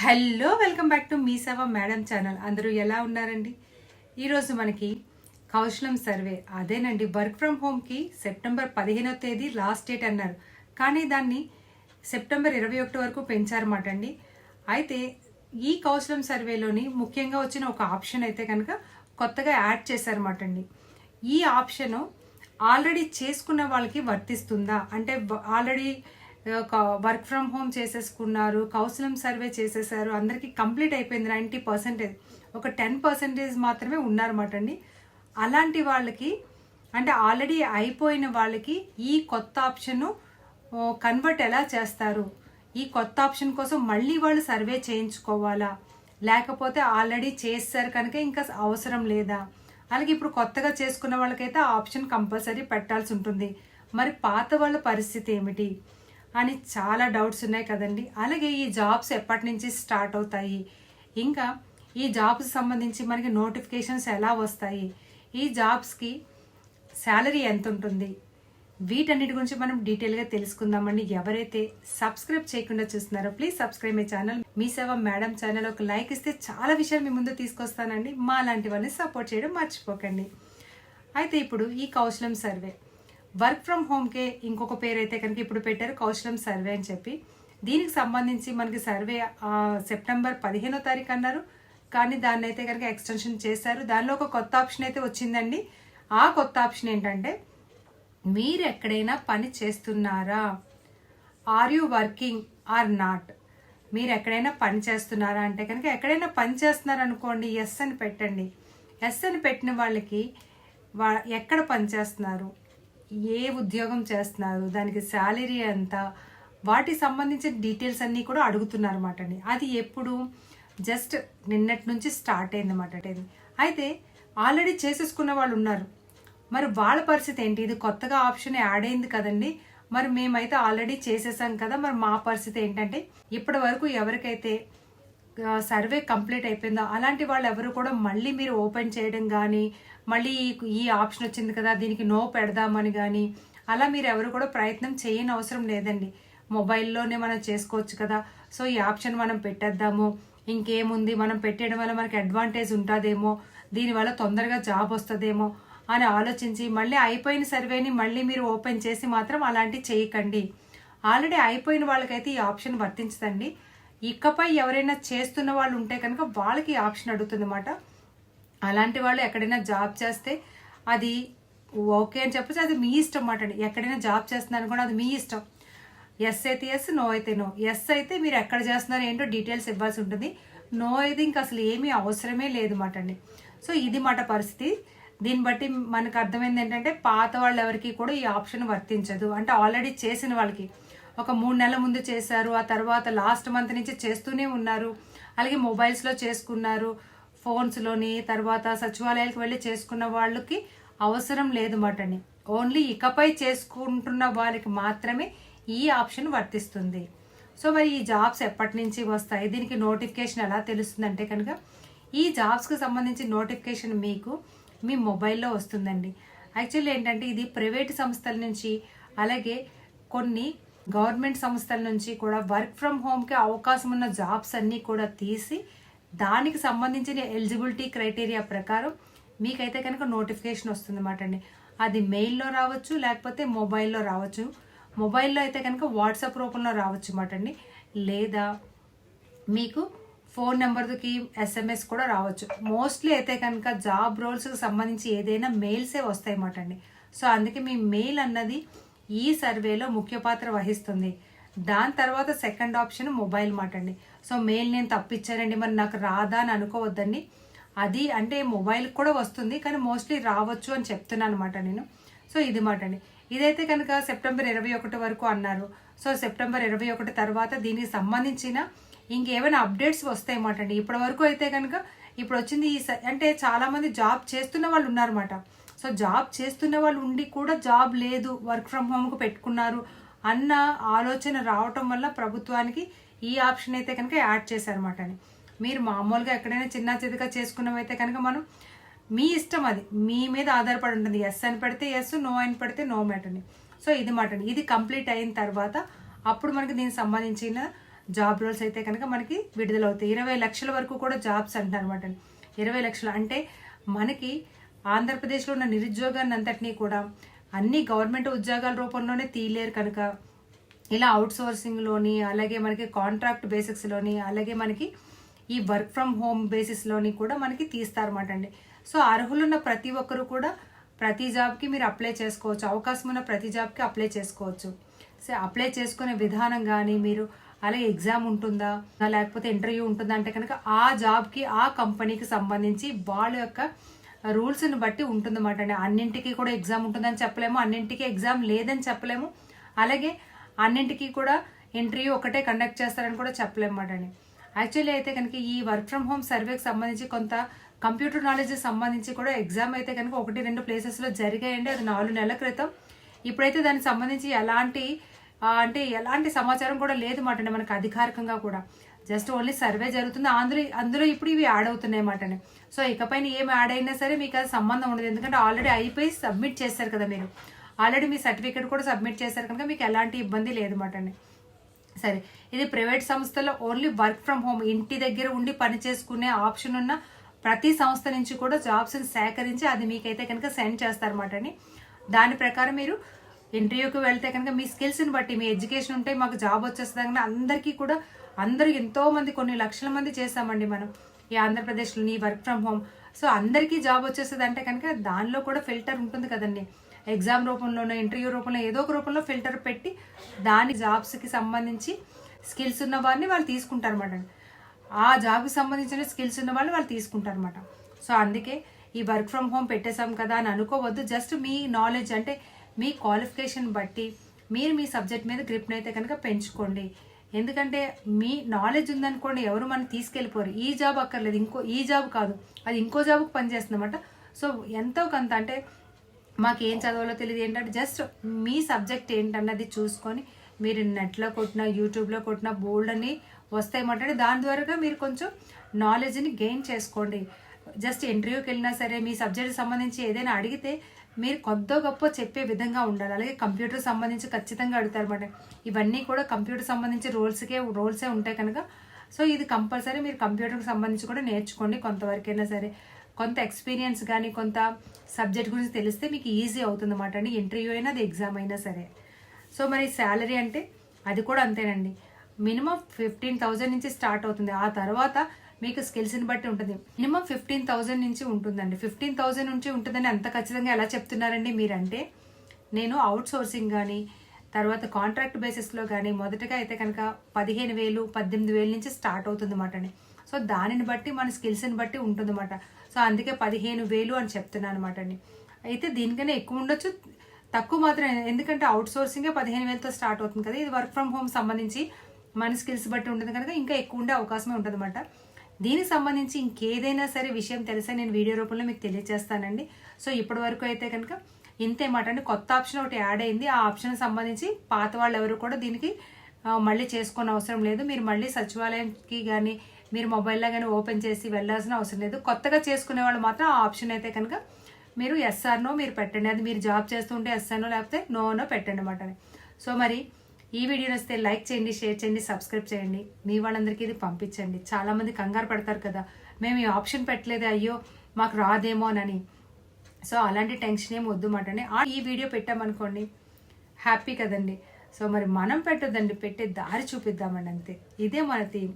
Hello welcome back to మీ సేవ madam channel. అందరూ ఎలా ఉన్నారండి? ఈరోజు మనకి కౌశలం సర్వే. అదేనండి వర్క్ ఫ్రమ్ హోమ్కి సెప్టెంబర్ పదిహేనో తేదీ లాస్ట్ డేట్ అన్నారు. కానీ దాన్ని సెప్టెంబర్ ఇరవై ఒకటి వరకు పెంచారన్నమాట అండి. అయితే ఈ కౌశలం సర్వేలోని ముఖ్యంగా వచ్చిన ఒక ఆప్షన్ అయితే కనుక కొత్తగా యాడ్ చేశారన్నమాట అండి. ఈ ఆప్షన్ ఆల్రెడీ చేసుకున్న వాళ్ళకి వర్తిస్తుందా? అంటే ఆల్రెడీ వర్క్ ఫ్రమ్ హోమ్ చేసేసుకున్నారు కౌన్సిలం సర్వే చేసేసారు అందరికీ కంప్లీట్ అయిపోయింది నైంటీ పర్సెంటేజ్. ఒక టెన్ పర్సెంటేజ్ మాత్రమే ఉన్నారన్నమాట అండి. అలాంటి వాళ్ళకి అంటే ఆల్రెడీ అయిపోయిన వాళ్ళకి ఈ కొత్త ఆప్షన్ కన్వర్ట్ ఎలా చేస్తారు? ఈ కొత్త ఆప్షన్ కోసం మళ్ళీ వాళ్ళు సర్వే చేయించుకోవాలా? లేకపోతే ఆల్రెడీ చేస్తారు కనుక ఇంకా అవసరం లేదా? అలాగే ఇప్పుడు కొత్తగా చేసుకున్న వాళ్ళకైతే ఆ ఆప్షన్ కంపల్సరీ పెట్టాల్సి ఉంటుంది. మరి పాత వాళ్ళ పరిస్థితి ఏమిటి? అని చాలా డౌట్స్ ఉన్నాయి కదండి. అలాగే ఈ జాబ్స్ ఎప్పటి నుంచి స్టార్ట్ అవుతాయి? ఇంకా ఈ జాబ్స్ సంబంధించి మనకి నోటిఫికేషన్స్ ఎలా వస్తాయి? ఈ జాబ్స్కి శాలరీ ఎంత ఉంటుంది వీటన్నిటి గురించి మనం డీటెయిల్గా తెలుసుకుందామండి. ఎవరైతే సబ్స్క్రైబ్ చేయకుండా చూస్తున్నారో ప్లీజ్ సబ్స్క్రైబ్ మై ఛానల్. మీ సేవ మేడం ఛానల్ ఒక లైక్ ఇస్తే చాలా విషయాలు మీ ముందు తీసుకొస్తానండి. మా లాంటి వాళ్ళని సపోర్ట్ చేయడం మర్చిపోకండి. అయితే ఇప్పుడు ఈ కౌశలం సర్వే. వర్క్ ఫ్రమ్ హోమ్కే ఇంకొక పేరు అయితే కనుక ఇప్పుడు పెట్టారు కౌశలం సర్వే అని చెప్పి. దీనికి సంబంధించి మనకి సర్వే సెప్టెంబర్ పదిహేనో తారీఖు అన్నారు. కానీ దాన్ని అయితే కనుక ఎక్స్టెన్షన్ చేశారు. దానిలో ఒక కొత్త ఆప్షన్ అయితే వచ్చిందండి. ఆ కొత్త ఆప్షన్ ఏంటంటే మీరు ఎక్కడైనా పని చేస్తున్నారా? Are you working or not మీరు ఎక్కడైనా పని చేస్తున్నారా అంటే కనుక ఎక్కడైనా పని చేస్తున్నారు అనుకోండి ఎస్ అని పెట్టండి. ఎస్ అని పెట్టిన వాళ్ళకి వా ఎక్కడ పని చేస్తున్నారు? ఏ ఉద్యోగం చేస్తున్నారు దానికి శాలరీ ఎంత వాటికి సంబంధించిన డీటెయిల్స్ అన్నీ కూడా అడుగుతున్నారు అనమాట అండి. అది ఎప్పుడు? జస్ట్ నిన్నటి నుంచి స్టార్ట్ అయింది అనమాట ఇది అయితే ఆల్రెడీ చేసేసుకున్న వాళ్ళు ఉన్నారు. మరి వాళ్ళ పరిస్థితి ఏంటి? ఇది కొత్తగా ఆప్షన్ యాడ్ అయింది కదండి. మరి మేమైతే ఆల్రెడీ చేసేసాం కదా మరి మా పరిస్థితి ఏంటంటే ఇప్పటి వరకు ఎవరికైతే సర్వే కంప్లీట్ అయిపోయిందో? అలాంటి వాళ్ళు ఎవరు కూడా మళ్ళీ మీరు ఓపెన్ చేయడం కానీ మళ్ళీ ఈ- ఆప్షన్ వచ్చింది కదా దీనికి నో పెడదామని కానీ అలా మీరు ఎవరు కూడా ప్రయత్నం చేయని అవసరం లేదండి. మొబైల్లోనే మనం చేసుకోవచ్చు కదా. సో ఈ ఆప్షన్ మనం పెట్టేద్దాము. ఇంకేముంది? మనం పెట్టేయడం వల్ల మనకి అడ్వాంటేజ్ ఉంటుందేమో? దీనివల్ల తొందరగా జాబ్ వస్తుందేమో? అని ఆలోచించి మళ్ళీ అయిపోయిన సర్వేని మళ్ళీ మీరు ఓపెన్ చేసి మాత్రం అలాంటివి చేయకండి. ఆల్రెడీ అయిపోయిన వాళ్ళకైతే ఈ ఆప్షన్ వర్తించదండి. ఇకపై ఎవరైనా చేస్తున్న వాళ్ళు ఉంటే కనుక వాళ్ళకి ఆప్షన్ అడుగుతుందన్నమాట. అలాంటి వాళ్ళు ఎక్కడైనా జాబ్ చేస్తే అది ఓకే అని చెప్పచ్చు అది మీ ఇష్టం మాట అండి. ఎక్కడైనా జాబ్ చేస్తున్నారు కూడా అది మీ ఇష్టం. ఎస్ అయితే ఎస్ నో అయితే నో ఎస్ అయితే మీరు ఎక్కడ చేస్తున్నారు ఏంటో డీటెయిల్స్ ఇవ్వాల్సి ఉంటుంది. నో అయితే ఇంకా అసలు ఏమీ అవసరమే లేదు మాట అండి. సో ఇది మాట పరిస్థితి. దీన్ని బట్టి మనకు అర్థమైంది ఏంటంటే పాత వాళ్ళు ఎవరికి కూడా ఈ ఆప్షన్ వర్తించదు. అంటే ఆల్రెడీ చేసిన వాళ్ళకి. ఒక మూడు నెలల ముందు చేశారు ఆ తర్వాత లాస్ట్ మంత్ నుంచి చేస్తూనే ఉన్నారు. అలాగే మొబైల్స్లో చేసుకున్నారు. ఫోన్స్లోని తర్వాత సచివాలయాలకు వెళ్ళి చేసుకున్న వాళ్ళకి అవసరం లేదు మటని. ఓన్లీ ఇకపై చేసుకుంటున్న వాళ్ళకి మాత్రమే ఈ ఆప్షన్ వర్తిస్తుంది. సో మరి ఈ జాబ్స్ ఎప్పటి నుంచి వస్తాయి? దీనికి నోటిఫికేషన్ ఎలా తెలుస్తుందంటే కనుక ఈ జాబ్స్కి సంబంధించి నోటిఫికేషన్ మీకు మీ మొబైల్లో వస్తుందండి. యాక్చువల్లీ ఏంటంటే ఇది ప్రైవేట్ సంస్థల నుంచి అలాగే కొన్ని గవర్నమెంట్ సంస్థల నుంచి కూడా వర్క్ ఫ్రమ్ హోమ్కి అవకాశం ఉన్న జాబ్స్ అన్నీ కూడా తీసి దానికి సంబంధించిన ఎలిజిబిలిటీ క్రైటీరియా ప్రకారం మీకైతే కనుక నోటిఫికేషన్ వస్తుంది అన్నమాట అండి. అది మెయిల్లో రావచ్చు లేకపోతే మొబైల్లో రావచ్చు. మొబైల్లో అయితే కనుక వాట్సాప్ రూపంలో రావచ్చు అన్నమాట అండి. లేదా మీకు ఫోన్ నెంబర్కి ఎస్ఎంఎస్ కూడా రావచ్చు. మోస్ట్లీ అయితే కనుక జాబ్ రోల్స్కి సంబంధించి ఏదైనా మెయిల్సే వస్తాయి అన్నమాట అండి. సో అందుకే మీ మెయిల్ అన్నది ఈ సర్వేలో ముఖ్య పాత్ర వహిస్తుంది. దాని తర్వాత సెకండ్ ఆప్షన్ మొబైల్ మాట అండి సో మెయిల్ నేను తప్పించానండి మరి నాకు రాదా అని అనుకోవద్దండి. అది అంటే మొబైల్ కూడా వస్తుంది కానీ మోస్ట్లీ రావచ్చు అని చెప్తున్నాను అనమాట నేను. సో ఇది మాట అండి ఇదైతే కనుక సెప్టెంబర్ ఇరవై ఒకటి వరకు అన్నారు. సో సెప్టెంబర్ ఇరవై ఒకటి తర్వాత దీనికి సంబంధించిన ఇంకేమైనా అప్డేట్స్ వస్తాయి మాట అండి ఇప్పటి వరకు అయితే కనుక ఇప్పుడు వచ్చింది ఈ స- అంటే చాలామంది జాబ్ చేస్తున్న వాళ్ళు ఉన్నారన్నమాట. సో జాబ్ చేస్తున్న వాళ్ళు ఉండి కూడా జాబ్ లేదు వర్క్ ఫ్రమ్ హోమ్కు పెట్టుకున్నారు అన్న ఆలోచన రావటం వల్ల ప్రభుత్వానికి ఈ ఆప్షన్ అయితే కనుక యాడ్ చేశారన్నమాట అని. మీరు మామూలుగా ఎక్కడైనా చిన్న చితగా చేసుకున్నవైతే కనుక మనం మీ ఇష్టం అది. మీ మీద ఆధారపడి ఉంటుంది. ఎస్ అని పెడితే ఎస్ నో అని పెడితే నో మ్యాటర్ని అని. సో ఇది మాట ఇది కంప్లీట్ అయిన తర్వాత అప్పుడు మనకి దీనికి సంబంధించిన జాబ్ రోల్స్ అయితే కనుక మనకి విడుదలవుతాయి. ఇరవై లక్షల వరకు కూడా జాబ్స్ అంటున్నారు అనమాట ఇరవై లక్షలు అంటే మనకి ఆంధ్రప్రదేశ్లో ఉన్న నిరుద్యోగాన్ని అంతటినీ కూడా అన్ని గవర్నమెంట్ ఉద్యోగాల రూపంలోనే తీయలేరు కనుక. ఇలా అవుట్ సోర్సింగ్లోని అలాగే మనకి కాంట్రాక్ట్ బేసిక్స్లోని అలాగే మనకి ఈ వర్క్ ఫ్రమ్ హోమ్ బేసిస్లోని కూడా మనకి తీస్తారన్నమాట అండి. సో అర్హులున్న ప్రతి ఒక్కరు కూడా ప్రతి జాబ్కి మీరు అప్లై చేసుకోవచ్చు. అవకాశం ఉన్న ప్రతి జాబ్కి అప్లై చేసుకోవచ్చు. సో అప్లై చేసుకునే విధానం కానీ మీరు అలాగే ఎగ్జామ్ ఉంటుందా లేకపోతే ఇంటర్వ్యూ ఉంటుందా అంటే కనుక ఆ జాబ్కి ఆ కంపెనీకి సంబంధించి వాళ్ళ యొక్క రూల్స్ని బట్టి ఉంటుందన్నమాట అండి. అన్నింటికి కూడా ఎగ్జామ్ ఉంటుందని చెప్పలేము అన్నింటికి ఎగ్జామ్ లేదని చెప్పలేము. అలాగే అన్నింటికి కూడా ఇంటర్వ్యూ ఒకటే కండక్ట్ చేస్తారని కూడా చెప్పలేమాట అండి. యాక్చువల్లీ అయితే కనుక ఈ వర్క్ ఫ్రమ్ హోమ్ సర్వేకి సంబంధించి కొంత కంప్యూటర్ నాలెడ్జ్ సంబంధించి కూడా ఎగ్జామ్ అయితే కనుక ఒకటి రెండు ప్లేసెస్లో జరిగాయండి. అది నాలుగు నెలల క్రితం. ఇప్పుడైతే దానికి సంబంధించి ఎలాంటి అంటే ఎలాంటి సమాచారం కూడా లేదు మాట అండి మనకు అధికారికంగా కూడా. జస్ట్ ఓన్లీ సర్వే జరుగుతుంది. అందులో అందులో ఇప్పుడు ఇవి యాడ్ అవుతున్నాయి అన్నమాట సో ఇకపైన ఏం యాడ్ అయినా సరే మీకు అది సంబంధం ఉండదు. ఎందుకంటే ఆల్రెడీ అయిపోయి సబ్మిట్ చేస్తారు కదా మీరు. ఆల్రెడీ మీ సర్టిఫికేట్ కూడా సబ్మిట్ చేశారు కనుక మీకు ఎలాంటి ఇబ్బంది లేదు అండి సరే ఇది ప్రైవేట్ సంస్థలో ఓన్లీ వర్క్ ఫ్రమ్ హోమ్ ఇంటి దగ్గర ఉండి పని చేసుకునే ఆప్షన్ ఉన్న ప్రతి సంస్థ నుంచి కూడా జాబ్స్ని సేకరించి అది మీకైతే కనుక సెండ్ చేస్తారన్నమాట అండి దాని ప్రకారం మీరు ఇంటర్వ్యూకి వెళ్తే కనుక మీ స్కిల్స్ని బట్టి మీ ఎడ్యుకేషన్ ఉంటే మాకు జాబ్ వచ్చేస్తుంది కనుక అందరికీ కూడా అందరూ ఎంతో మంది కొన్ని లక్షల మంది చేసామండి మనం. ఈ ఆంధ్రప్రదేశ్లో వర్క్ ఫ్రమ్ హోమ్. సో అందరికీ జాబ్ వచ్చేస్తుంది అంటే కనుక దానిలో కూడా ఫిల్టర్ ఉంటుంది కదండి. ఎగ్జామ్ రూపంలోనో ఇంటర్వ్యూ రూపంలో ఏదో ఒక రూపంలో ఫిల్టర్ పెట్టి దాని జాబ్స్కి సంబంధించి స్కిల్స్ ఉన్న వారిని వాళ్ళు తీసుకుంటారు అనమాట ఆ జాబ్కి సంబంధించిన స్కిల్స్ ఉన్న వాళ్ళు వాళ్ళు తీసుకుంటారు అనమాట సో అందుకే ఈ వర్క్ ఫ్రమ్ హోమ్ పెట్టేశాం కదా అని అనుకోవద్దు. జస్ట్ మీ నాలెడ్జ్ అంటే మీ క్వాలిఫికేషన్ బట్టి మీరు మీ సబ్జెక్ట్ మీద గ్రిప్ని అయితే కనుక పెంచుకోండి. ఎందుకంటే మీ నాలెడ్జ్ ఉందనుకోండి ఎవరు మనం తీసుకెళ్ళిపోరు. ఈ జాబ్ అక్కర్లేదు. ఇంకో ఈ జాబ్ కాదు. అది ఇంకో జాబ్కి పనిచేస్తుందన్నమాట. సో ఎంతో కొంత అంటే మాకు ఏం చదవాలో తెలియదు. ఏంటంటే జస్ట్ మీ సబ్జెక్ట్ ఏంటన్నది చూసుకొని మీరు నెట్లో కొట్టినా యూట్యూబ్లో కొట్టినా బోల్డ్ అని వస్తాయి అంటే దాని ద్వారా మీరు కొంచెం నాలెడ్జ్ని గెయిన్ చేసుకోండి. జస్ట్ ఇంటర్వ్యూకి వెళ్ళినా సరే మీ సబ్జెక్ట్కి సంబంధించి ఏదైనా అడిగితే మీరు కొద్ద గొప్ప చెప్పే విధంగా ఉండాలి. అలాగే కంప్యూటర్ సంబంధించి ఖచ్చితంగా అడుగుతారు అనమాట ఇవన్నీ కూడా కంప్యూటర్ సంబంధించి రోల్స్కే రోల్సే ఉంటాయి కనుక. సో ఇది కంపల్సరీ మీరు కంప్యూటర్కి సంబంధించి కూడా నేర్చుకోండి కొంతవరకైనా సరే. కొంత ఎక్స్పీరియన్స్ కానీ కొంత సబ్జెక్ట్ గురించి తెలిస్తే మీకు ఈజీ అవుతుంది అన్నమాట అండి. ఇంటర్వ్యూ అయినా అది ఎగ్జామ్ అయినా సరే. సో మరి శాలరీ అంటే అది కూడా అంతేనండి. మినిమం ఫిఫ్టీన్ థౌజండ్ నుంచి స్టార్ట్ అవుతుంది. ఆ తర్వాత మీకు స్కిల్స్ని బట్టి ఉంటుంది. మినిమం ఫిఫ్టీన్ థౌజండ్ నుంచి ఉంటుందండి. ఫిఫ్టీన్ థౌజండ్ నుంచి ఉంటుందని అంత ఖచ్చితంగా ఎలా చెప్తున్నారండి మీరంటే నేను అవుట్ సోర్సింగ్ కానీ తర్వాత కాంట్రాక్ట్ బేసిస్లో కానీ మొదటగా అయితే కనుక పదిహేను వేలు పద్దెనిమిది వేలు నుంచి స్టార్ట్ అవుతుంది అన్నమాట అండి. సో దానిని బట్టి మన స్కిల్స్ని బట్టి ఉంటుందన్నమాట. సో అందుకే పదిహేను వేలు అని చెప్తున్నాను అనమాట అండి. అయితే దీనికన్నా ఎక్కువ ఉండొచ్చు తక్కువ మాత్రం ఎందుకంటే అవుట్ సోర్సింగే పదిహేను వేలతో స్టార్ట్ అవుతుంది కదా ఇది వర్క్ ఫ్రమ్ హోమ్ సంబంధించి మన స్కిల్స్ బట్టి ఉంటుంది కనుక ఇంకా ఎక్కువ ఉండే అవకాశమే ఉంటుంది అనమాట దీనికి సంబంధించి ఇంకేదైనా సరే విషయం తెలిసే నేను వీడియో రూపంలో మీకు తెలియజేస్తానండి సో ఇప్పటి వరకు అయితే కనుక ఇంతే మాట అండి. కొత్త ఆప్షన్ ఒకటి యాడ్ అయింది. ఆ ఆప్షన్ సంబంధించి పాత వాళ్ళు ఎవరు కూడా దీనికి మళ్ళీ చేసుకోని అవసరం లేదు. మీరు మళ్ళీ సచివాలయానికి కానీ మీరు మొబైల్లో కానీ ఓపెన్ చేసి వెళ్ళాల్సిన అవసరం లేదు. కొత్తగా చేసుకునే వాళ్ళు మాత్రం ఆ ఆప్షన్ అయితే కనుక మీరు ఎస్ఆర్నో మీరు పెట్టండి. అది మీరు జాబ్ చేస్తుంటే ఎస్ఆర్నో లేకపోతే నోనో పెట్టండి అన్నమాట సో మరి ఈ వీడియో నచ్చితే లైక్ చేయండి షేర్ చేయండి సబ్స్క్రైబ్ చేయండి. మీ వాళ్ళందరికీ ఇది పంపించండి. చాలామంది కంగారు పడతారు కదా. మేము ఈ ఆప్షన్ పెట్టలేదు అయ్యో మాకు రాదేమో అని సో అలాంటి టెన్షన్ ఏం వద్దు మాట ఈ వీడియో పెట్టామనుకోండి హ్యాపీ కదండి. సో మరి మనం పెట్టొద్దండి పెట్టే దారి చూపిద్దామండి అంతే. ఇదే మన థీమ్.